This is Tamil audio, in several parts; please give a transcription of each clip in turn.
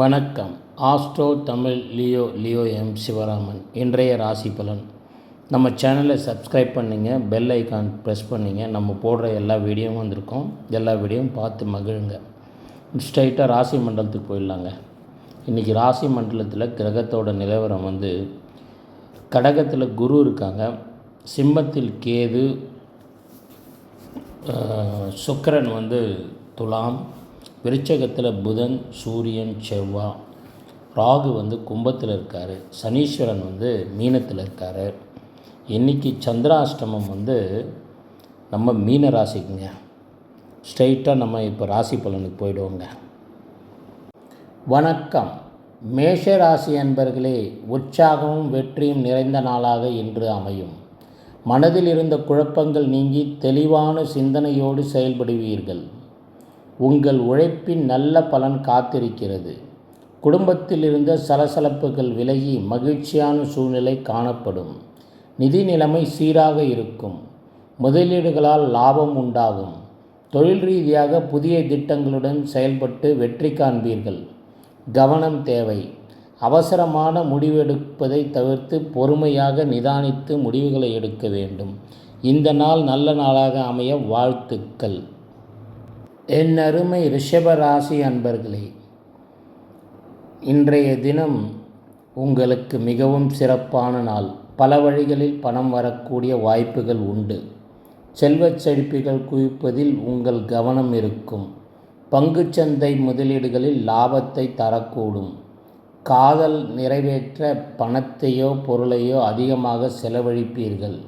வணக்கம். Astro Tamil Leo Leo M Sivaraman. இன்றைய ராசி பலன். நம்ம சேனலை சப்ஸ்கிரைப் பண்ணிங்க பெல் ஐக்கான் ப்ரெஸ் பண்ணிங்க. நம்ம போடுற எல்லா வீடியோவும் வந்திருக்கோம். எல்லா வீடியோவும் பார்த்து மகிழுங்க. ஸ்ட்ரைட்டாக ராசி மண்டலத்துக்கு போயிடலாங்க. இன்றைக்கி ராசி மண்டலத்தில் கிரகத்தோட நிலவரம் வந்து கடகத்தில் குரு இருக்காங்க. சிம்மத்தில் கேது சுக்கரன் வந்து துலாம். விருச்சகத்தில் புதன் சூரியன் செவ்வாய் ராகு வந்து கும்பத்தில் இருக்கார். சனீஸ்வரன் வந்து மீனத்தில் இருக்கார். இன்றைக்கி சந்திராஷ்டமம் வந்து நம்ம மீன ராசிக்குங்க. ஸ்ட்ரைட்டாக நம்ம இப்போ ராசி பலனுக்கு போயிடுவோங்க. வணக்கம். மேஷ ராசி அன்பர்களே உற்சாகமும் வெற்றியும் நிறைந்த நாளாக இன்று அமையும். மனதில் இருந்த குழப்பங்கள் நீங்கி தெளிவான சிந்தனையோடு செயல்படுவீர்கள். உங்கள் உழைப்பின் நல்ல பலன் காத்திருக்கிறது. குடும்பத்தில் இருந்த சலசலப்புகள் விலகி மகிழ்ச்சியான சூழ்நிலை காணப்படும். நிதி நிலைமை சீராக இருக்கும். முதலீடுகளால் லாபம் உண்டாகும். தொழில் ரீதியாக புதிய திட்டங்களுடன் செயல்பட்டு வெற்றி காண்பீர்கள். கவனம் தேவை. அவசரமான முடிவெடுப்பதை தவிர்த்து பொறுமையாக நிதானித்து முடிவுகளை எடுக்க வேண்டும். இந்த நாள் நல்ல நாளாக அமைய வாழ்த்துக்கள். என் அருமை ரிஷபராசி அன்பர்களே இன்றைய தினம் உங்களுக்கு மிகவும் சிறப்பான நாள். பல வழிகளில் பணம் வரக்கூடிய வாய்ப்புகள் உண்டு. செல்வச் செழிப்புகள் குவிப்பதில் உங்கள் கவனம் இருக்கும். பங்குச்சந்தை முதலீடுகளில் லாபத்தை தரக்கூடும். காதல் நிறைவேற்ற பணத்தையோ பொருளையோ அதிகமாக செலவழிப்பீர்கள்.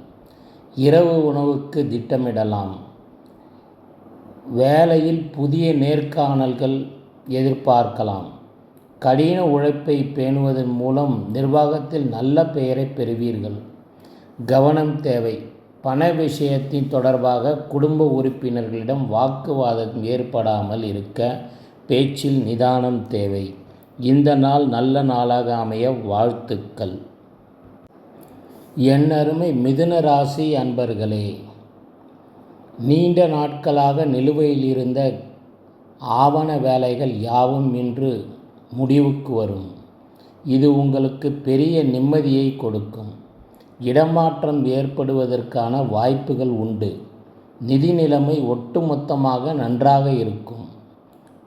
இரவு உணவுக்கு திட்டமிடலாம். வேலையில் புதிய நேர்காணல்கள் எதிர்பார்க்கலாம். கடின உழைப்பை பேணுவதன் மூலம் நிர்வாகத்தில் நல்ல பெயரை பெறுவீர்கள். கவனம் தேவை. பண விஷயத்தின் தொடர்பாக குடும்ப உறுப்பினர்களிடம் வாக்குவாதம் ஏற்படாமல் இருக்க பேச்சில் நிதானம் தேவை. இந்த நாள் நல்ல நாளாக அமைய வாழ்த்துக்கள். என் அருமை மிதுன ராசி அன்பர்களே நீண்ட நாட்களாக நிலுவையில் இருந்த ஆவண வேலைகள் யாவும் இன்று முடிவுக்கு வரும். இது உங்களுக்கு பெரிய நிம்மதியை கொடுக்கும். இடமாற்றம் ஏற்படுவதற்கான வாய்ப்புகள் உண்டு. நிதி நிலைமை ஒட்டுமொத்தமாக நன்றாக இருக்கும்.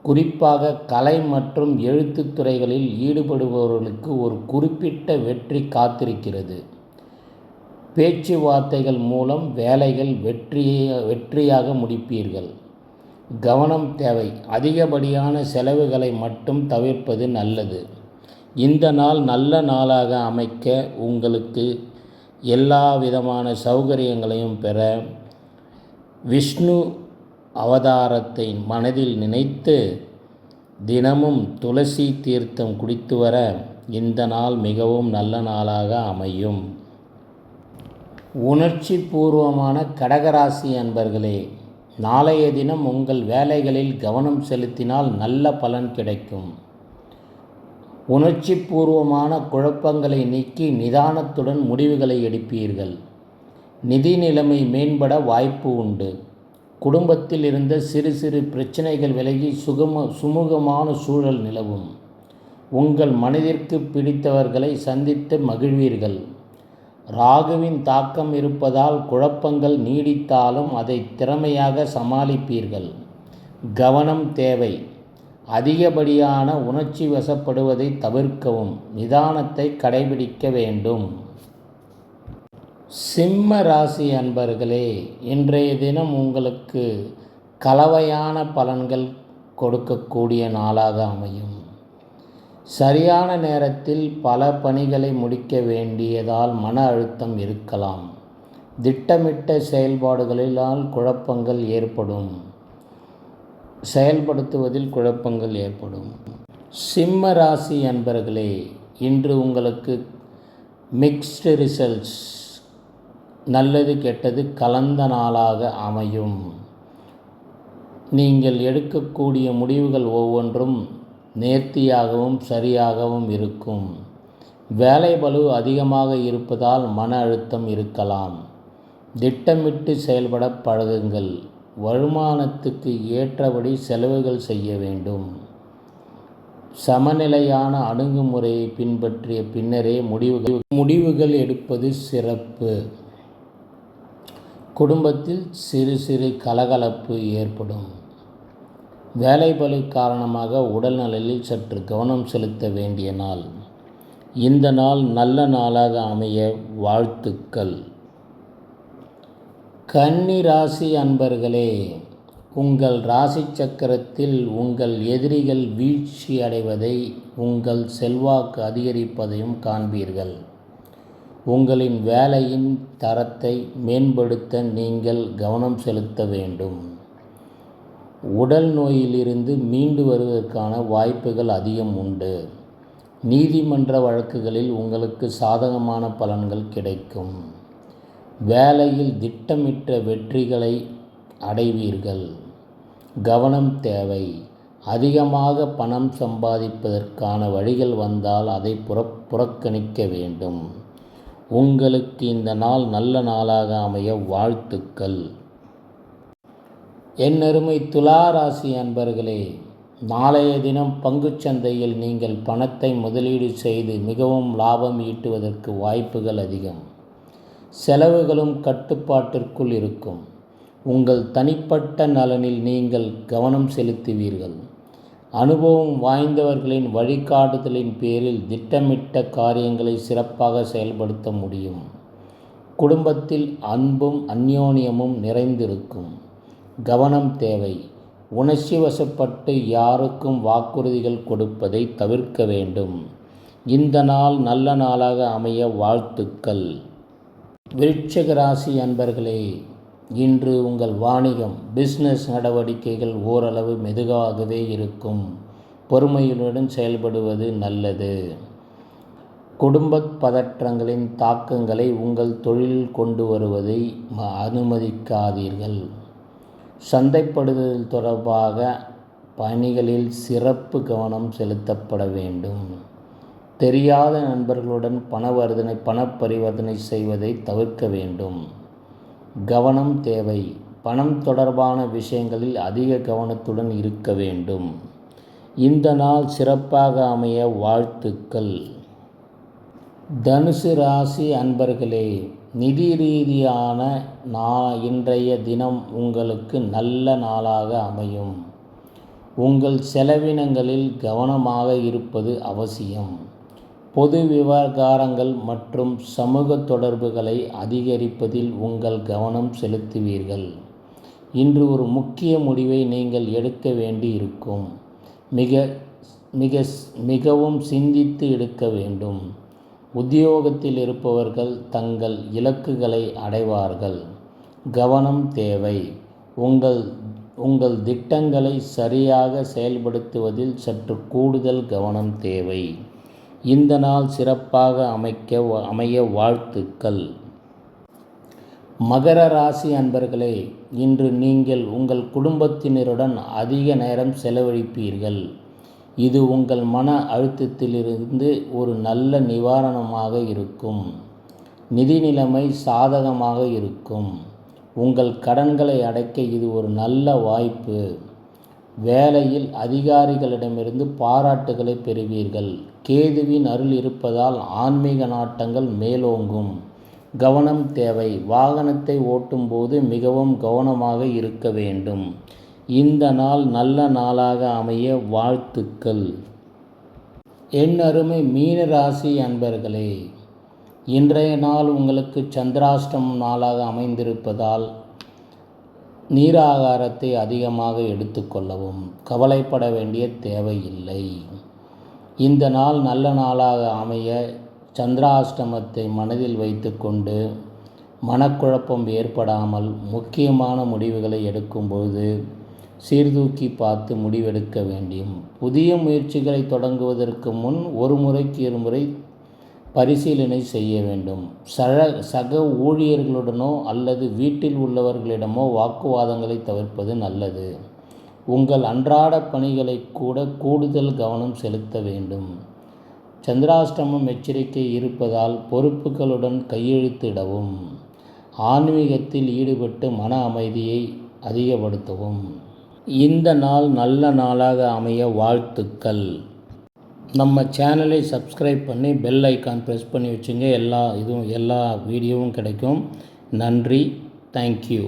குறிப்பாக கலை மற்றும் எழுத்துத்துறைகளில் ஈடுபடுபவர்களுக்கு ஒரு குறிப்பிட்ட வெற்றி காத்திருக்கிறது. பேச்சுவார்த்தைகள் மூலம் வேலைகள் வெற்றியை வெற்றியாக முடிப்பீர்கள். கவனம் தேவை. அதிகப்படியான செலவுகளை மட்டும் தவிர்ப்பது நல்லது. இந்த நாள் நல்ல நாளாக அமைக்க உங்களுக்கு எல்லா விதமான சௌகரியங்களையும் பெற விஷ்ணு அவதாரத்தை மனதில் நினைத்து தினமும் துளசி தீர்த்தம் குடித்து வர இந்த நாள் மிகவும் நல்ல நாளாக அமையும். உணர்ச்சி பூர்வமான கடகராசி அன்பர்களே நாளைய தினம் உங்கள் வேலைகளில் கவனம் செலுத்தினால் நல்ல பலன் கிடைக்கும். உணர்ச்சி பூர்வமான குழப்பங்களை நீக்கி நிதானத்துடன் முடிவுகளை எடுப்பீர்கள். நிதி நிலைமை மேம்பட வாய்ப்பு உண்டு. குடும்பத்தில் இருந்த சிறு சிறு பிரச்சனைகள் விலகி சுகம சுமூகமான சூழல் நிலவும். உங்கள் மனதிற்கு பிடித்தவர்களை சந்தித்து மகிழ்வீர்கள். ராகுவின் தாக்கம் இருப்பதால் குழப்பங்கள் நீடித்தாலும் அதை திறமையாக சமாளிப்பீர்கள். கவனம் தேவை. அதிகப்படியான உணர்ச்சி வசப்படுவதை தவிர்க்கவும். நிதானத்தை கடைபிடிக்க வேண்டும். சிம்ம ராசி அன்பர்களே இன்றைய தினம் உங்களுக்கு கலவையான பலன்கள் கொடுக்கக்கூடிய நாளாக அமையும். சரியான நேரத்தில் பல பணிகளை முடிக்க வேண்டியதால் மன அழுத்தம் இருக்கலாம். திட்டமிட்ட செயல்பாடுகளினால் குழப்பங்கள் ஏற்படும். செயல்படுத்துவதில் குழப்பங்கள் ஏற்படும். சிம்ம ராசி அன்பர்களே இன்று உங்களுக்கு மிக்ஸ்டு ரிசல்ட்ஸ் நல்லது கெட்டது கலந்த நாளாக அமையும். நீங்கள் எடுக்கக்கூடிய முடிவுகள் ஒவ்வொன்றும் நேர்த்தியாகவும் சரியாகவும் இருக்கும். வேலை பளு அதிகமாக இருப்பதால் மன அழுத்தம் இருக்கலாம். திட்டமிட்டு செயல்பட பழகுங்கள். வருமானத்துக்கு ஏற்றபடி செலவுகள் செய்ய வேண்டும். சமநிலையான அணுகுமுறையை பின்பற்றிய பின்னரே முடிவுகள் முடிவுகள் எடுப்பது சிறப்பு. குடும்பத்தில் சிறு சிறு கலகலப்பு ஏற்படும். வேலைப்பளு காரணமாக உடல்நலில் சற்று கவனம் செலுத்த வேண்டிய நாள். இந்த நாள் நல்ல நாளாக அமைய வாழ்த்துக்கள். கன்னி ராசி அன்பர்களே உங்கள் ராசி சக்கரத்தில் உங்கள் எதிரிகள் வீழ்ச்சி அடைவதை உங்கள் செல்வாக்கு அதிகரிப்பதையும் காண்பீர்கள். உங்களின் வேலையின் தரத்தை மேம்படுத்த நீங்கள் கவனம் செலுத்த வேண்டும். உடல் நோயிலிருந்து மீண்டு வருவதற்கான வாய்ப்புகள் அதிகம் உண்டு. நீதிமன்ற வழக்குகளில் உங்களுக்கு சாதகமான பலன்கள் கிடைக்கும். வேலையில் திட்டமிட்ட வெற்றிகளை அடைவீர்கள். கவனம் தேவை. அதிகமாக பணம் சம்பாதிப்பதற்கான வழிகள் வந்தால் அதை புற புறக்கணிக்க வேண்டும். உங்களுக்கு இந்த நாள் நல்ல நாளாக அமைய வாழ்த்துக்கள். என் அருமை துலா ராசி அன்பர்களே நாளைய தினம் பங்குச்சந்தையில் நீங்கள் பணத்தை முதலீடு செய்து மிகவும் லாபம் ஈட்டுவதற்கு வாய்ப்புகள் அதிகம். செலவுகளும் கட்டுப்பாட்டிற்குள் இருக்கும். உங்கள் தனிப்பட்ட நலனில் நீங்கள் கவனம் செலுத்துவீர்கள். அனுபவம் வாய்ந்தவர்களின் வழிகாட்டுதலின் பேரில் திட்டமிட்ட காரியங்களை சிறப்பாக செயல்படுத்த முடியும். குடும்பத்தில் அன்பும் அந்யோன்யமும் நிறைந்திருக்கும். கவனம் தேவை. உணர்ச்சி வசப்பட்டு யாருக்கும் வாக்குறுதிகள் கொடுப்பதை தவிர்க்க வேண்டும். இந்த நாள் நல்ல நாளாக அமைய வாழ்த்துக்கள். விருட்சக ராசி அன்பர்களே இன்று உங்கள் வாணிகம் பிஸ்னஸ் நடவடிக்கைகள் ஓரளவு மெதுவாகவே இருக்கும். பொறுமையுடன் செயல்படுவது நல்லது. குடும்ப பதற்றங்களின் தாக்கங்களை உங்கள் தொழிலில் கொண்டு வருவதை அனுமதிக்காதீர்கள். சந்தைப்படுதல் தொடர்பாக பணிகளில் சிறப்பு கவனம் செலுத்தப்பட வேண்டும். தெரியாத நண்பர்களுடன் பணவர்தனை பணப்பரிவர்த்தனை செய்வதை தவிர்க்க வேண்டும். கவனம் தேவை. பணம் தொடர்பான விஷயங்களில் அதிக கவனத்துடன் இருக்க வேண்டும். இந்த நாள் சிறப்பாக அமைய வாழ்த்துக்கள். தனுசு ராசி அன்பர்களே நிதி ரீதியான நா இன்றைய தினம் உங்களுக்கு நல்ல நாளாக அமையும். உங்கள் செலவினங்களில் கவனமாக இருப்பது அவசியம். பொது விவகாரங்கள் மற்றும் சமூக தொடர்புகளை அதிகரிப்பதில் உங்கள் கவனம் செலுத்துவீர்கள். இன்று ஒரு முக்கிய முடிவை நீங்கள் எடுக்க வேண்டி இருக்கும் மிக மிக மிகவும் சிந்தித்து எடுக்க வேண்டும். உத்தியோகத்தில் இருப்பவர்கள் தங்கள் இலக்குகளை அடைவார்கள். கவனம் தேவை. உங்கள் உங்கள் திட்டங்களை சரியாக செயல்படுத்துவதில் சற்று கூடுதல் கவனம் தேவை. இந்த நாள் சிறப்பாக அமைக்க அமைய வாழ்த்துக்கள். மகர ராசி அன்பர்களே இன்று நீங்கள் உங்கள் குடும்பத்தினருடன் அதிக நேரம் செலவழிப்பீர்கள். இது உங்கள் மன அழுத்தத்திலிருந்து ஒரு நல்ல நிவாரணமாக இருக்கும். நிதி நிலைமை சாதகமாக இருக்கும். உங்கள் கடன்களை அடைக்க இது ஒரு நல்ல வாய்ப்பு. வேலையில் அதிகாரிகளிடமிருந்து பாராட்டுகளை பெறுவீர்கள். கேதுவின் அருள் இருப்பதால் ஆன்மீக நாட்டங்கள் மேலோங்கும். கவனம் தேவை. வாகனத்தை ஓட்டும்போது மிகவும் கவனமாக இருக்க வேண்டும். இந்த நாள் நல்ல நாளாக அமைய வாழ்த்துக்கள். என் அருமை மீன ராசி அன்பர்களே இன்றைய நாள் உங்களுக்கு சந்திராஷ்டமம் நாளாக அமைந்திருப்பதால் நீராகாரத்தை அதிகமாக எடுத்துக்கொள்ளவும் கவலைப்பட வேண்டிய தேவையில்லை. இந்த நாள் நல்ல நாளாக அமைய சந்திராஷ்டமத்தை மனதில் வைத்துக்கொண்டு மனக்குழப்பம் ஏற்படாமல் முக்கியமான முடிவுகளை எடுக்கும்போது சீர்தூக்கி பார்த்து முடிவெடுக்க வேண்டும். புதிய முயற்சிகளை தொடங்குவதற்கு முன் ஒரு முறைக்கு இருமுறை பரிசீலனை செய்ய வேண்டும். சக சக ஊழியர்களுடனோ அல்லது வீட்டில் உள்ளவர்களிடமோ வாக்குவாதங்களை தவிர்ப்பது நல்லது. உங்கள் அன்றாட பணிகளை கூட கூடுதல் கவனம் செலுத்த வேண்டும். சந்திராஷ்டமம் எச்சரிக்கை இருப்பதால் பொறுப்புகளுடன் கையெழுத்திடவும். ஆன்மீகத்தில் ஈடுபட்டு மன அமைதியை அதிகப்படுத்தவும். இந்த நாள் நல்ல நாளாக அமைய வாழ்த்துக்கள். நம்ம சேனலை சப்ஸ்கிரைப் பண்ணி பெல் ஐக்கான் ப்ரெஸ் பண்ணி வச்சுங்க. எல்லா இதுவும் எல்லா வீடியோவும் கிடைக்கும். நன்றி. தேங்க்யூ